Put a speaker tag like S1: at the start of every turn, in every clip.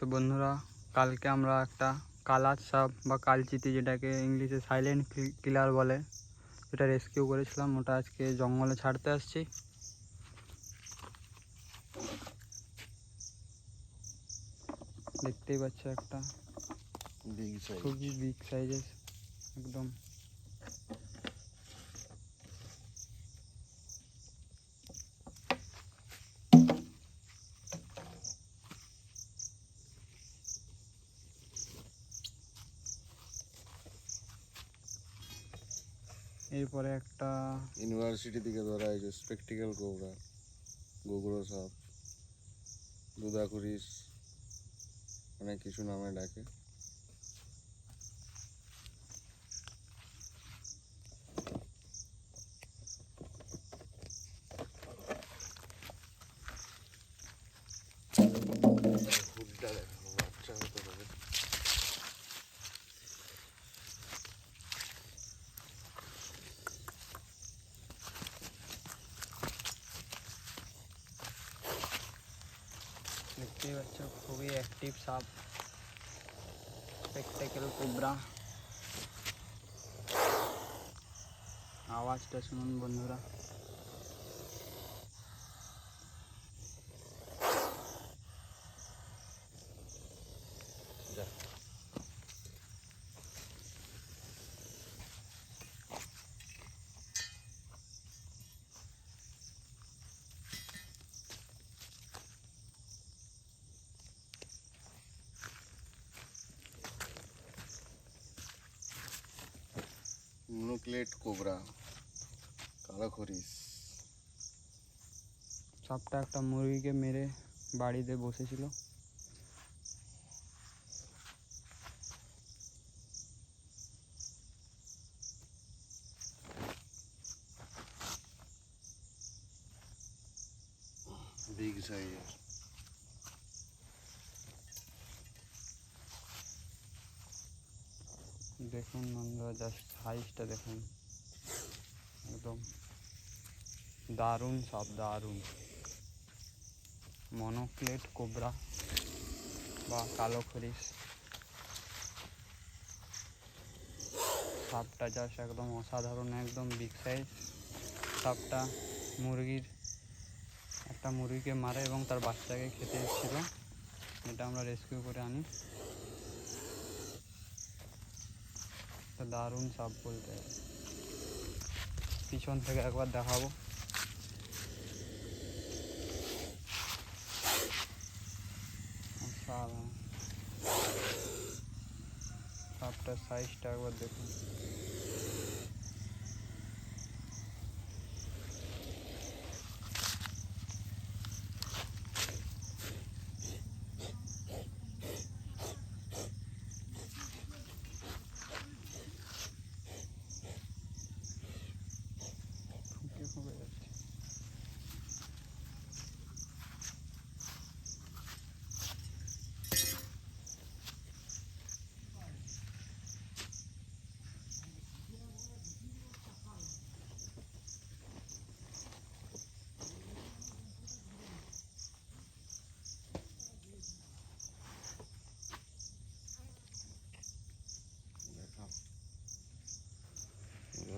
S1: তো বন্ধুরা কালকে আমরা একটা কালার সাপ বা কালচিতি যেটাকে ইংলিশে সাইলেন্ট কিলার বলে সেটা রেস্কিউ করেছিলাম। ওটা আজকে জঙ্গলে ছাড়তে আসছি। দেখতেই পাচ্ছ একটা খুবই বিগ সাইজের একদম। এরপরে একটা
S2: ইউনিভার্সিটি থেকে ধরা হয়েছে স্পেকটিক্যাল কোবরা গোগরো সাপ দুদাকুরিস, অনেক কিছু নামে ডাকে।
S1: খুবই অ্যাক্টিভ সাপ স্পেকটেকেল কোবরা আওয়াজটা শুনুন বন্ধুরা
S2: যা নুক্লেট কোবরা কালো খরিস
S1: সাপটা একটা মুরগিকে মেরে বাড়িতে বসেছিল
S2: বিগ সাইজের
S1: দেখুন বন্ধুরা জাস্ট সাইজটা দেখুন। একদম দারুণ সাপ দারুণ। মনোক্লেট কোবরা বা কালো খরিশ সাপটা জাস্ট একদম অসাধারণ, একদম বিগ সাইজ সাপটা মুরগির, একটা মুরগিকে মারে এবং তার বাচ্চাকে খেতে এসেছিল। এটা আমরা রেস্কিউ করে আনি। দারুণ সাপ বলতে গেলে। পিছন থেকে একবার দেখাবো অসাধারণ। সাপটার সাইজটা একবার দেখুন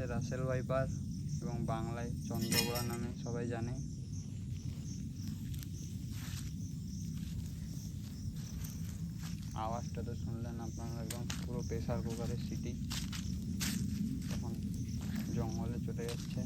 S1: ইংলিশে রাসেল ভাইপার এবং বাংলায় চন্দ্রগোড়া নামে সবাই জানে। আওয়াজটা তো শুনলেন আপনারা একদম পুরো প্রেশার কুকারের সিটি। তখন জঙ্গলে চলে যাচ্ছে।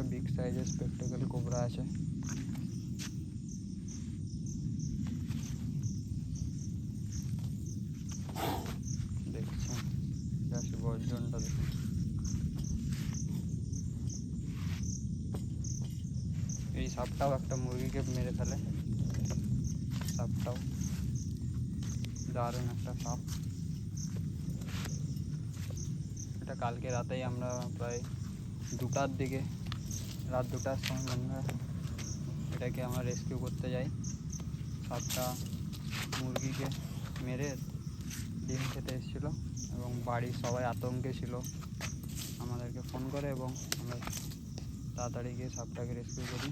S1: আরেকটা বিগ সাইজের স্পেকটেকল কোবরা আছে দেখছেন জাস্ট গর্জনটা দেখুন এই সাপটাও একটা মুরগিকে মেরে ফেলে সাপটাও দারুণ একটা সাপ এটা কালকে রাতেই আমরা প্রায় দুটার দিকে রাত দুটার সময় বন্ধুরা এটাকে আমরা রেস্কিউ করতে যাই। সাপটা মুরগিকে মেরে ডিম খেতে এসেছিল এবং বাড়ির সবাই আতঙ্কে ছিল। আমাদেরকে ফোন করে এবং আমরা তাড়াতাড়ি গিয়ে সাপটাকে রেস্কিউ করি।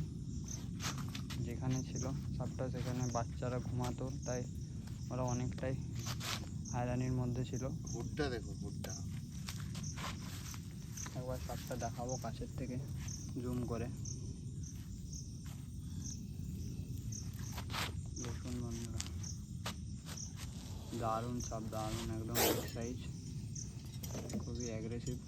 S1: যেখানে ছিল সাপটা সেখানে বাচ্চারা ঘুমাতো তাই ওরা অনেকটাই হয়রানির মধ্যে ছিল।
S2: হুডটা দেখো হুডটা
S1: একবার সাপটা দেখাবো কাছের থেকে। জুম করে দেখুন বন্ধুরা দারুণ সাপ দারুণ একদম সাইজ খুবই অ্যাগ্রেসিভ